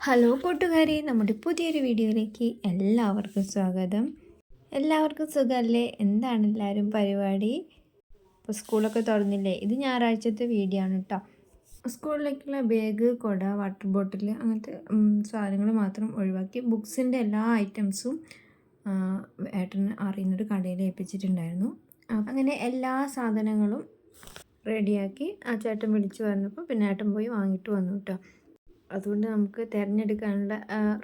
Hello കൂട്ടുകാരെ നമ്മുടെ പുതിയൊരു വീഡിയോയിലേക്ക് എല്ലാവർക്കും സ്വാഗതം. എല്ലാവർക്കും സുഖമല്ലേ എന്താണ് എല്ലാവരും പരിപാടി? ഇപ്പോൾ സ്കൂളൊക്കെ തുറന്നില്ലേ? ഇത് ഞായറാഴ്ചത്തെ വീഡിയോ ആണ് കേട്ടോ സ്കൂളിലേക്കുള്ള ബാഗ് കുട വാട്ടർ ബോട്ടിൽ അങ്ങനത്തെ സാധനങ്ങൾ മാത്രം ഒഴിവാക്കി ബുക്സിന്റെ എല്ലാ ഐറ്റംസും ഏട്ടന് അറിയുന്നൊരു കടയിൽ ഏൽപ്പിച്ചിട്ടുണ്ടായിരുന്നു. അങ്ങനെ എല്ലാ സാധനങ്ങളും റെഡിയാക്കി ആ ചേട്ടൻ വിളിച്ചു പറഞ്ഞപ്പോൾ പിന്നെ ഏട്ടൻ പോയി വാങ്ങിയിട്ട് വന്നു കേട്ടോ അതുകൊണ്ട് നമുക്ക് തിരഞ്ഞെടുക്കാനുള്ള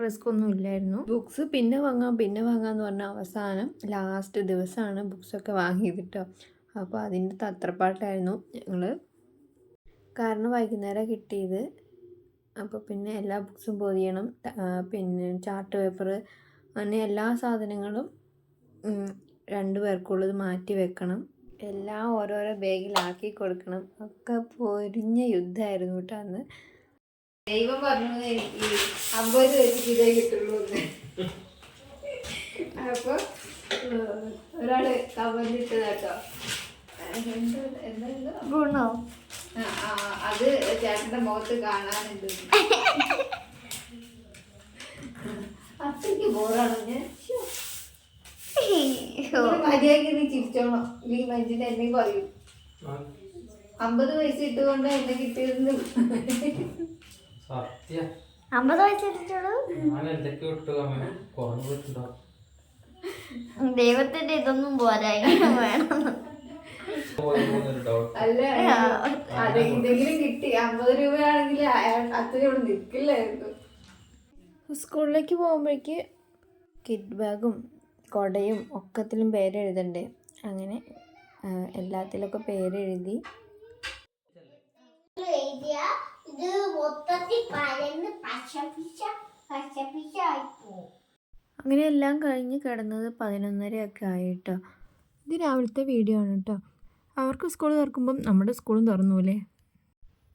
റിസ്ക് ഒന്നും ഇല്ലായിരുന്നു. ബുക്സ് പിന്നെ വാങ്ങാം പിന്നെ വാങ്ങാമെന്ന് പറഞ്ഞ അവസാനം ലാസ്റ്റ് ദിവസമാണ് ബുക്സൊക്കെ വാങ്ങിയത് കേട്ടോ അപ്പോൾ അതിന്റെ തത്രപ്പാട്ടായിരുന്നു ഞങ്ങൾ കാരണം വൈകുന്നേരം കിട്ടിയത്. അപ്പോൾ പിന്നെ എല്ലാ ബുക്സും പൊതിയണം പിന്നെ ചാർട്ട് പേപ്പർ അങ്ങനെ എല്ലാ സാധനങ്ങളും രണ്ട് പേർക്കുള്ളത് മാറ്റി വെക്കണം. എല്ലാം ഓരോരോ ബാഗിലാക്കി കൊടുക്കണം. ഒക്കെ പൊരിഞ്ഞ യുദ്ധമായിരുന്നു കേട്ടോ അന്ന്. ദൈവം പറഞ്ഞു എനിക്ക് അമ്പത് വെച്ച് ഇതേ കിട്ടുള്ളൂ എന്ന്. അപ്പൊ ഏഹ്, ഒരാൾ കമന്റിട്ടത് കേട്ടോ. എന്താ ഗുണോ? അത് ചേട്ടന്റെ മുഖത്ത് കാണാനുണ്ട്. അത്രയ്ക്ക് ബോറാണ് ഞാൻ? മര്യാദയ്ക്ക് നീ ചിരിച്ചോണം. നീ മഞ്ഞിന് എന്നെ പറയും. അമ്പത് പൈസ ഇട്ടുകൊണ്ട് എന്നെ കിട്ടിയതെന്ന്. സത്യ. അമ്പത് ദൈവത്തിന്റെ ഇതൊന്നും പോരാ വേണം ഡൗട്ട് അല്ല കിട്ടി. അമ്പത് രൂപയാണെങ്കിൽ അച്ഛൻ ഇവിടെ നിൽക്കില്ലായിരുന്നു സ്കൂളിലേക്ക് പോകുമ്പോഴേക്ക് കിഡ് ബാഗും കൊടയും ഒക്കത്തിലും പേരെഴുതണ്ടേ അങ്ങനെ ആ, എല്ലാത്തിലൊക്കെ പേരെഴുതി എഴുതിയ? ഇത് അങ്ങനെ എല്ലാം കഴിഞ്ഞ് കിടന്നത് പതിനൊന്നരയൊക്കെ ആയിട്ടോ. ഇത് രാവിലത്തെ വീഡിയോ ആണ് കേട്ടോ അവർക്ക് സ്കൂൾ തുറക്കുമ്പം നമ്മുടെ സ്കൂളും തുറന്നൂലേ?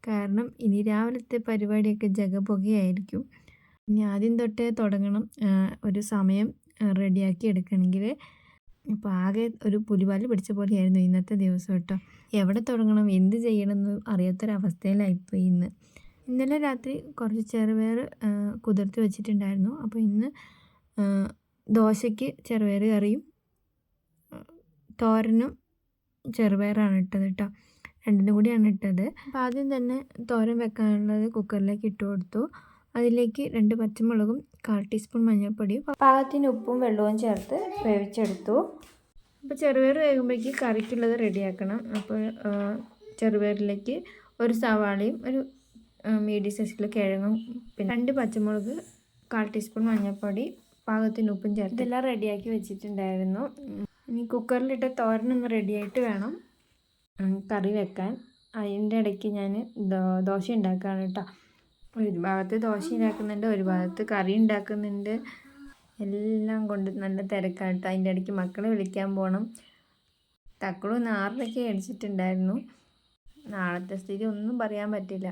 കാരണം ഇനി രാവിലത്തെ പരിപാടിയൊക്കെ ജഗപുകയായിരിക്കും. ഇനി ആദ്യം തൊട്ടേ തുടങ്ങണം ഒരു സമയം റെഡിയാക്കി എടുക്കണമെങ്കിൽ ഇപ്പോൾ ആകെ ഒരു പുലിവാൽ പിടിച്ച പോലെയായിരുന്നു ഇന്നത്തെ ദിവസം കേട്ടോ. എവിടെ തുടങ്ങണം? എന്ത് ചെയ്യണം ചെയ്യണമെന്ന് അറിയാത്തൊരവസ്ഥയിലായിപ്പോയി ഇന്ന്. ഇന്നലെ രാത്രി കുറച്ച് ചെറുപയർ കുതിർത്ത് വെച്ചിട്ടുണ്ടായിരുന്നു. അപ്പോൾ ഇന്ന് ദോശയ്ക്ക് ചെറുപയർ കറിയും തോരനും ചെറുപയറാണ് ഇട്ടത് കേട്ടോ. രണ്ടിനും കൂടിയാണ് ഇട്ടത്. അപ്പോൾ ആദ്യം തന്നെ തോരൻ വെക്കാനുള്ളത് കുക്കറിലേക്ക് ഇട്ട് കൊടുത്തു. അതിലേക്ക് രണ്ട് പച്ചമുളകും കാൽ ടീസ്പൂൺ മഞ്ഞൾപ്പൊടിയും പാകത്തിന് ഉപ്പും വെള്ളവും ചേർത്ത് വേവിച്ചെടുത്തു. അപ്പോൾ ചെറുപയർ വേകുമ്പോഴേക്ക് കറിക്കുള്ളത് റെഡിയാക്കണം. അപ്പോൾ ചെറുപയറിലേക്ക് ഒരു സവാളയും ഒരു മീഡിയം സൈസിലെ കിഴങ്ങും പിന്നെ രണ്ട് പച്ചമുളക് കാൽ ടീസ്പൂൺ മഞ്ഞൾപ്പൊടി പാകത്തിന് ഉപ്പും ചേർത്ത് ഇതെല്ലാം റെഡിയാക്കി വെച്ചിട്ടുണ്ടായിരുന്നു. ഇനി കുക്കറിലിട്ട് തോരനൊന്ന് റെഡിയായിട്ട് വേണം. കറി വെക്കാൻ. അതിന്റെ ഇടയ്ക്ക് ഞാൻ ദോശ ഉണ്ടാക്കുകയാണ് കേട്ടോ. ഒരു ഭാഗത്ത് ദോശ ഉണ്ടാക്കുന്നുണ്ട് ഒരു ഭാഗത്ത് കറി ഉണ്ടാക്കുന്നുണ്ട്. എല്ലാം കൊണ്ട് നല്ല തിരക്കാട്ടോ. കേട്ടോ അതിന്റെ ഇടയ്ക്ക് മക്കളെ വിളിക്കാൻ പോകണം തക്കളു നാറിലൊക്കെ അടിച്ചിട്ടുണ്ടായിരുന്നു നാളത്തെ സ്ഥിതി ഒന്നും പറയാൻ പറ്റില്ല.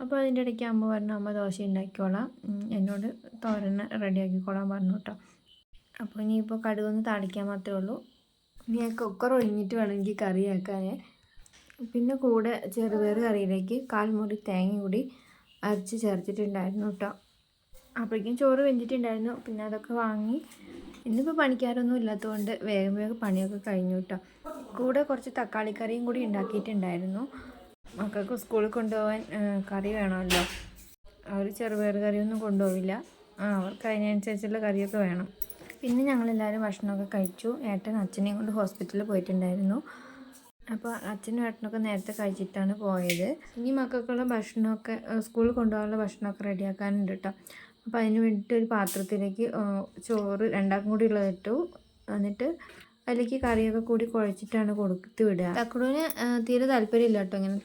അപ്പോൾ അതിന്റെ ഇടയ്ക്ക് അമ്മ പറഞ്ഞു അമ്മ ദോശ ഉണ്ടാക്കിക്കോളാം. എന്നോട് തോരൻ റെഡിയാക്കിക്കോളാൻ പറഞ്ഞു കേട്ടോ. അപ്പോൾ ഇനിയിപ്പോൾ കടുകൊന്ന് താളിക്കാൻ മാത്രമേ ഉള്ളൂ. ഇനി ആ കുക്കർ ഒഴിഞ്ഞിട്ട് വേണമെങ്കിൽ കറിയാക്കാൻ പിന്നെ കൂടെ ചെറുപയർ കറിയിലേക്ക് കാൽമുറി തേങ്ങ കൂടി അരച്ച് ചേർത്തിട്ടുണ്ടായിരുന്നു കേട്ടോ. അപ്പോഴേക്കും ചോറ് വെന്തിട്ടുണ്ടായിരുന്നു. പിന്നെ അതൊക്കെ വാങ്ങി ഇന്നിപ്പോൾ പണിക്കാരൊന്നും ഇല്ലാത്തതുകൊണ്ട് വേഗം വേഗം പണിയൊക്കെ കഴിഞ്ഞു കേട്ടോ. കൂടെ കുറച്ച് തക്കാളി കറിയും കൂടി ഉണ്ടാക്കിയിട്ടുണ്ടായിരുന്നു. മക്കൾക്ക് സ്കൂളിൽ കൊണ്ടുപോകാൻ കറി വേണമല്ലോ. അവർ ചെറുപയർ കറിയൊന്നും കൊണ്ടുപോവില്ല. അവർക്ക് അതിനനുസരിച്ചുള്ള കറിയൊക്കെ വേണം. പിന്നെ ഞങ്ങളെല്ലാവരും ഭക്ഷണമൊക്കെ കഴിച്ചു. ഏട്ടൻ അച്ഛനെയും കൊണ്ട് ഹോസ്പിറ്റലിൽ പോയിട്ടുണ്ടായിരുന്നു. അപ്പോൾ അച്ഛനും ഏട്ടനൊക്കെ നേരത്തെ കഴിച്ചിട്ടാണ് പോയത്. ഇനി മക്കൾക്കുള്ള ഭക്ഷണമൊക്കെ സ്കൂളിൽ കൊണ്ടുപോകാനുള്ള ഭക്ഷണമൊക്കെ റെഡിയാക്കാനുണ്ട് കേട്ടോ അപ്പോൾ അതിന് വേണ്ടിയിട്ട് ഒരു പാത്രത്തിലേക്ക് ചോറ് രണ്ടാക്കും കൂടി ഉള്ളത് ഇട്ടു. എന്നിട്ട് അതിലേക്ക് കറിയൊക്കെ കൂടി കുഴച്ചിട്ടാണ് കൊടുത്ത് വിടുക. തക്കടൂന് തീരെ താല്പര്യമില്ല കേട്ടോ ഇങ്ങനെ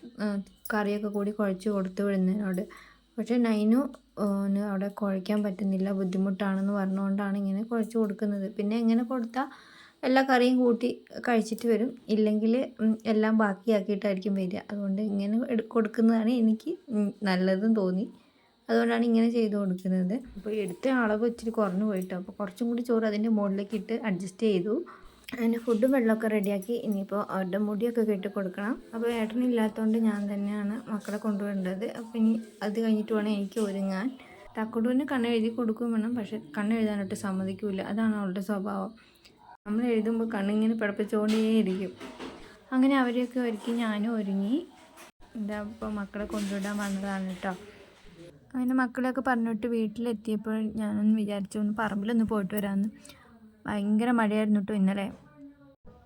കറിയൊക്കെ കൂടി കുഴച്ച് കൊടുത്ത് വിടുന്നതിനോട്. പക്ഷേ നൈനു അവിടെ കുഴയ്ക്കാൻ പറ്റുന്നില്ല ബുദ്ധിമുട്ടാണെന്ന് പറഞ്ഞുകൊണ്ടാണ് ഇങ്ങനെ കുഴച്ച് കൊടുക്കുന്നത്. പിന്നെ എങ്ങനെ കൊടുത്താൽ എല്ലാ കറിയും കൂട്ടി കഴിച്ചിട്ട് വരും. ഇല്ലെങ്കിൽ എല്ലാം ബാക്കിയാക്കിയിട്ടായിരിക്കും വരിക. അതുകൊണ്ട് ഇങ്ങനെ കൊടുക്കുന്നതാണ് എനിക്ക് നല്ലതും തോന്നി. അതുകൊണ്ടാണ് ഇങ്ങനെ ചെയ്ത് കൊടുക്കുന്നത്. അപ്പോൾ എടുത്ത അളവ് ഇച്ചിരി കുറഞ്ഞു പോയിട്ടോ. അപ്പോൾ കുറച്ചും കൂടി ചോറ് അതിന്റെ മുകളിലേക്ക് ഇട്ട് അഡ്ജസ്റ്റ് ചെയ്തു. അതിന് ഫുഡും വെള്ളമൊക്കെ റെഡിയാക്കി ഇനിയിപ്പോൾ അവരുടെ മുടിയൊക്കെ കെട്ടി കൊടുക്കണം. അപ്പോൾ ഏട്ടനില്ലാത്തതുകൊണ്ട് ഞാൻ തന്നെയാണ് മക്കളെ കൊണ്ടുവരേണ്ടത്. അപ്പോൾ ഇനി അത് കഴിഞ്ഞിട്ട് വേണം എനിക്ക് ഒരുങ്ങാൻ. തക്കുടൂന് കണ്ണെഴുതി കൊടുക്കുകയും വേണം. പക്ഷെ കണ്ണെഴുതാനായിട്ട് സമ്മതിക്കില്ല അതാണ് അവളുടെ സ്വഭാവം. നമ്മൾ എഴുതുമ്പോൾ കണ്ണിങ്ങനെ പിടപ്പിച്ചുകൊണ്ടേയിരിക്കും അങ്ങനെ അവരെയൊക്കെ ഒരുക്കി ഞാനും ഒരുങ്ങി. എന്താ ഇപ്പോൾ മക്കളെ കൊണ്ടുവിടാൻ വന്നതാണ് കേട്ടോ. അങ്ങനെ മക്കളെയൊക്കെ പറഞ്ഞിട്ട് വീട്ടിലെത്തിയപ്പോൾ ഞാനൊന്ന് വിചാരിച്ചു ഒന്ന് പറമ്പിലൊന്ന് പോയിട്ട് വരാമെന്ന്. ഭയങ്കര മഴയായിരുന്നു കേട്ടോ ഇന്നലെ.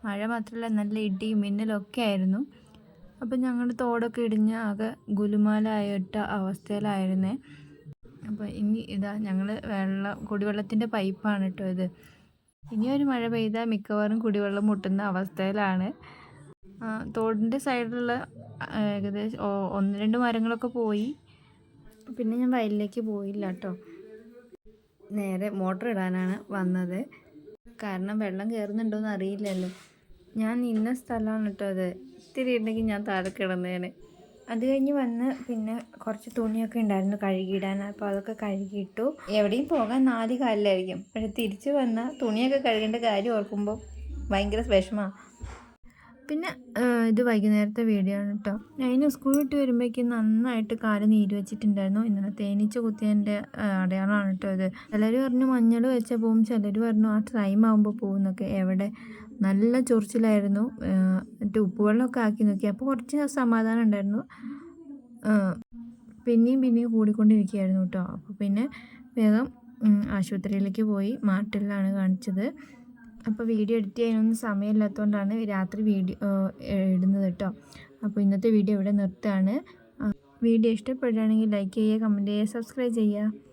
മഴ മാത്രമല്ല നല്ല ഇടിയും മിന്നലൊക്കെ ആയിരുന്നു. അപ്പം ഞങ്ങൾ തോടൊക്കെ ഇടിഞ്ഞ ആകെ ഗുലുമാലായിട്ട അവസ്ഥയിലായിരുന്നേ. അപ്പോൾ ഇനി ഇതാ ഞങ്ങൾ വെള്ളം കുടിവെള്ളത്തിന്റെ പൈപ്പാണ് കേട്ടോ ഇത്. ഇനി ഒരു മഴ പെയ്താൽ മിക്കവാറും കുടിവെള്ളം മുട്ടുന്ന അവസ്ഥയിലാണ്. തോടിന്റെ സൈഡിലുള്ള ഏകദേശം ഒന്ന് രണ്ട് മരങ്ങളൊക്കെ പോയി. പിന്നെ ഞാൻ വയലിലേക്ക് പോയില്ല കേട്ടോ. നേരെ മോട്ടർ ഇടാനാണ് വന്നത്. കാരണം വെള്ളം കയറുന്നുണ്ടോയെന്ന് അറിയില്ലല്ലോ. ഞാൻ ഇന്ന സ്ഥലമാണ് കേട്ടോ അത്. ഇത്തിരി ഉണ്ടെങ്കിൽ ഞാൻ താഴെ കിടന്നേനെ. അത് കഴിഞ്ഞ് വന്ന് പിന്നെ കുറച്ച് തുണിയൊക്കെ ഉണ്ടായിരുന്നു കഴുകിയിടാൻ. അപ്പോൾ അതൊക്കെ കഴുകിയിട്ടു. എവിടെയും പോകാൻ നാല് കാലിലായിരിക്കും. പക്ഷെ തിരിച്ചു വന്ന തുണിയൊക്കെ കഴുകേണ്ട കാര്യം ഓർക്കുമ്പോൾ ഭയങ്കര വിഷമമാണ് പിന്നെ ഇത് വൈകുന്നേരത്തെ വീഡിയോ ആണ് കേട്ടോ അതിന് സ്കൂൾ വിട്ട് വരുമ്പോഴേക്കും നന്നായിട്ട് കാൽ നീര് വെച്ചിട്ടുണ്ടായിരുന്നു. ഇന്നലെ തേനീച്ച കുത്തിയതിന്റെ അടയാളമാണ് കേട്ടോ ഇത്. ചിലർ പറഞ്ഞു മഞ്ഞൾ വെച്ച പോവും. ചിലർ പറഞ്ഞു ആ ടൈം ആകുമ്പോൾ പോകുന്നൊക്കെ എവിടെ? നല്ല ചൊറിച്ചിലായിരുന്നു. മറ്റേ ഉപ്പുവെള്ളമൊക്കെ ആക്കി നോക്കി. അപ്പോൾ കുറച്ച് സമാധാനം ഉണ്ടായിരുന്നു. പിന്നെയും പിന്നെയും കൂടിക്കൊണ്ടിരിക്കുകയായിരുന്നു കേട്ടോ അപ്പോൾ പിന്നെ വേഗം ആശുപത്രിയിലേക്ക് പോയി. മാട്ടിലാണ് കാണിച്ചത്. അപ്പോൾ വീഡിയോ എഡിറ്റ് ചെയ്യാനൊന്നും സമയമില്ലാത്തതുകൊണ്ടാണ് രാത്രി വീഡിയോ ഇടുന്നത് കേട്ടോ. അപ്പോൾ ഇന്നത്തെ വീഡിയോ ഇവിടെ നിർത്തുകയാണ്. വീഡിയോ ഇഷ്ടപ്പെടുകയാണെങ്കിൽ ലൈക്ക് ചെയ്യുക കമന്റ് ചെയ്യുക സബ്സ്ക്രൈബ് ചെയ്യുക.